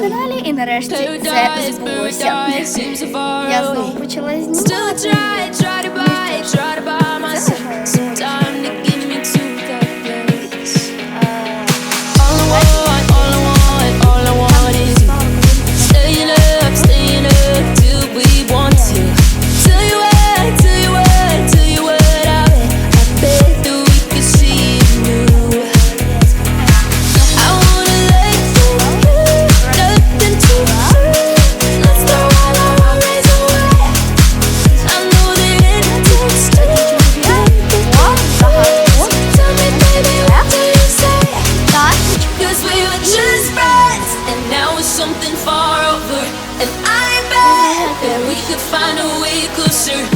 На каналі і нарешті це збулося. Я знову почала знімати. find a way closer.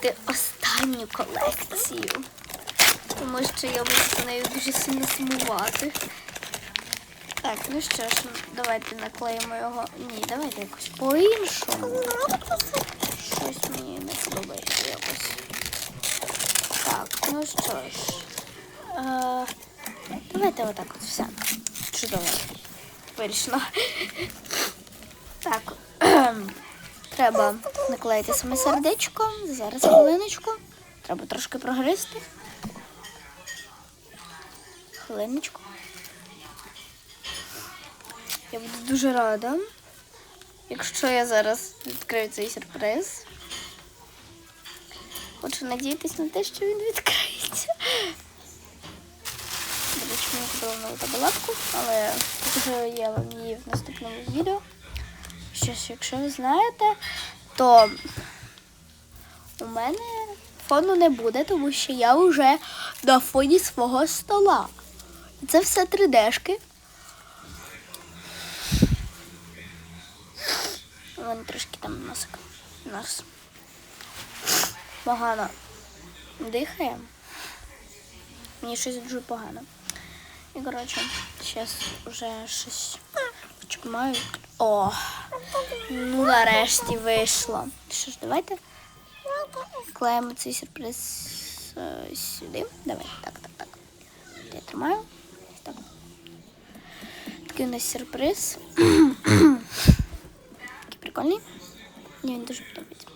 відкрити останню колекцію, тому що я буду за нею дуже сильно сумувати. Так, ну що ж, давайте наклеїмо його. Ні, давайте якось по-іншому. Щось мені не подобається якось. Так, ну що ж. Е, Давайте отак от все. Чудово. Вирішено треба наклеїти саме сердечко. Зараз хвилиночку. Треба трошки прогризти. Хвилиночку. Я буду дуже рада, якщо я зараз відкрию цей сюрприз. Хочу надіятись на те, що він відкриється. До речі, мені купила нову табалатку, але покажу я вам її в наступному відео. Щось, якщо ви знаєте, то у мене фону не буде, тому що я вже на фоні свого стола. Це все 3D-шки. Вони трошки там нас, нас погано дихає. Мені щось дуже погано. І, коротше, зараз вже щось почекаю. О! Ну нарешті вийшло. Що ж, давайте клеїмо цей сюрприз е, сюди. Давай, так, так, так. Я тримаю. Так. Такий у нас сюрприз. Такий прикольний. Мені він дуже подобається.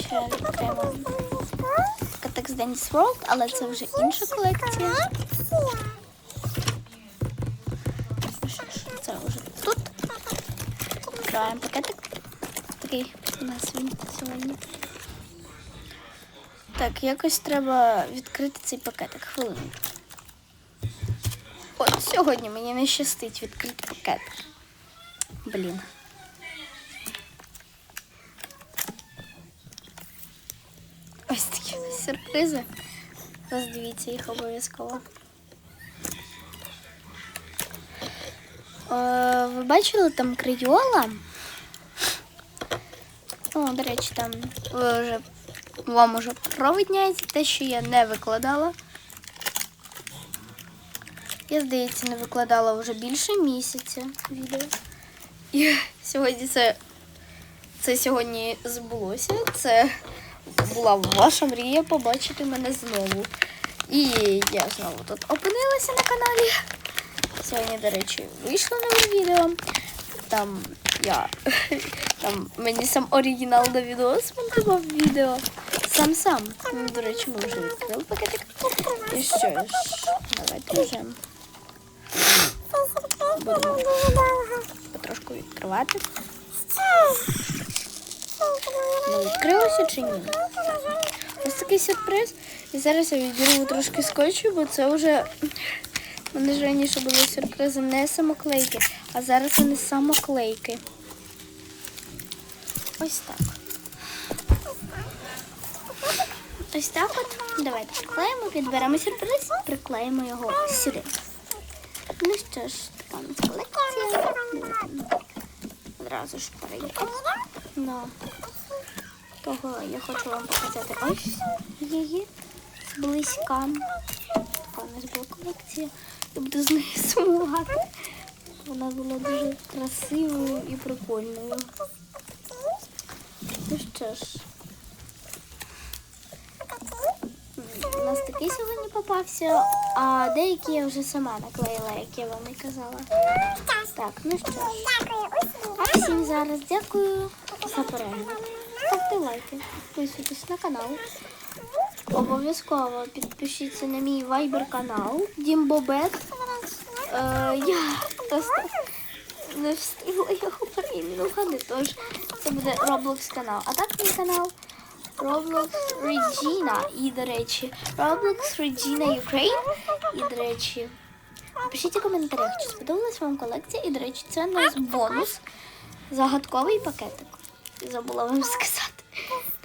Ще відкриємо Катекс Dance World, але це вже інша колекція. Ну що ж, це вже тут. Відкриваємо пакетик. Такий у нас він сьогодні. Так, якось треба відкрити цей пакетик. Хвилину. От сьогодні мені не щастить відкрити пакетик. Блін. Ось такі сюрпризи. Роздивіться їх обов'язково. Ви бачили там крайола? О, до речі, там ви вже вам уже провидняється те, що я не викладала. Я, здається, не викладала вже більше місяця відео. І сьогодні це, це сьогодні збулося. Це була ваша мрія побачити мене знову. І я знову тут опинилася на каналі. Сьогодні, до речі, вийшло нове відео. Там я там мені сам оригінал до відео смонтував відео. Сам сам. Ну, До речі, ми вже відкрили пакетик. І що ж, давайте вже потрошку відкривати. Ну, відкрилося чи ні? Ось такий сюрприз. І зараз я відірву трошки скотчу, бо це вже вони ж раніше були сюрпризи не самоклейки, а зараз вони самоклейки. Ось так. Ось так от. Давайте приклеїмо, підберемо сюрприз, приклеїмо його сюди. Ну що ж, така колекція. Одразу ж перейдемо. Да. Того я хочу вам показати ось її близька. Така у нас була колекція. Я буду з нею сумувати. Вона була дуже красивою і прикольною. Ну що ж. У нас такий сьогодні попався, а деякі я вже сама наклеїла, як я вам і казала. Так, ну що ж. А всім зараз дякую за перегляд. Ставте лайки, підписуйтесь на канал. Обов'язково підпишіться на мій вайбер канал Дімбобет. Е, я не встигла його переіменувати, тож це буде Roblox канал. А так мій канал Roblox Regina. І, до речі, Roblox Regina Ukraine. І, до речі, пишіть у коментарях, чи сподобалась вам колекція. І, до речі, це у нас бонус. Загадковий пакетик. Забула вам сказати.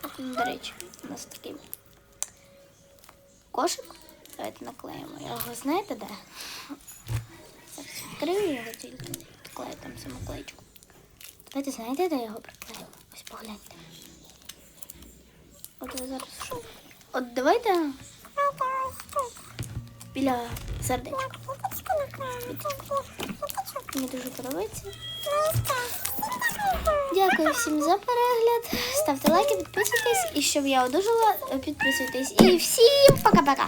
Так, ну, до речі, у нас такий кошик. Давайте наклеїмо його. Знаєте де? Зараз відкрию його тільки. Відклею там самоклеєчку. Давайте знаєте, де я його приклеїла? Ось погляньте. От ви зараз що? От давайте біля сердечка. Мені дуже подобається. Дякую всім за перегляд. Ставте лайки, підписуйтесь. І щоб я одужала, підписуйтесь. І всім пока-пока.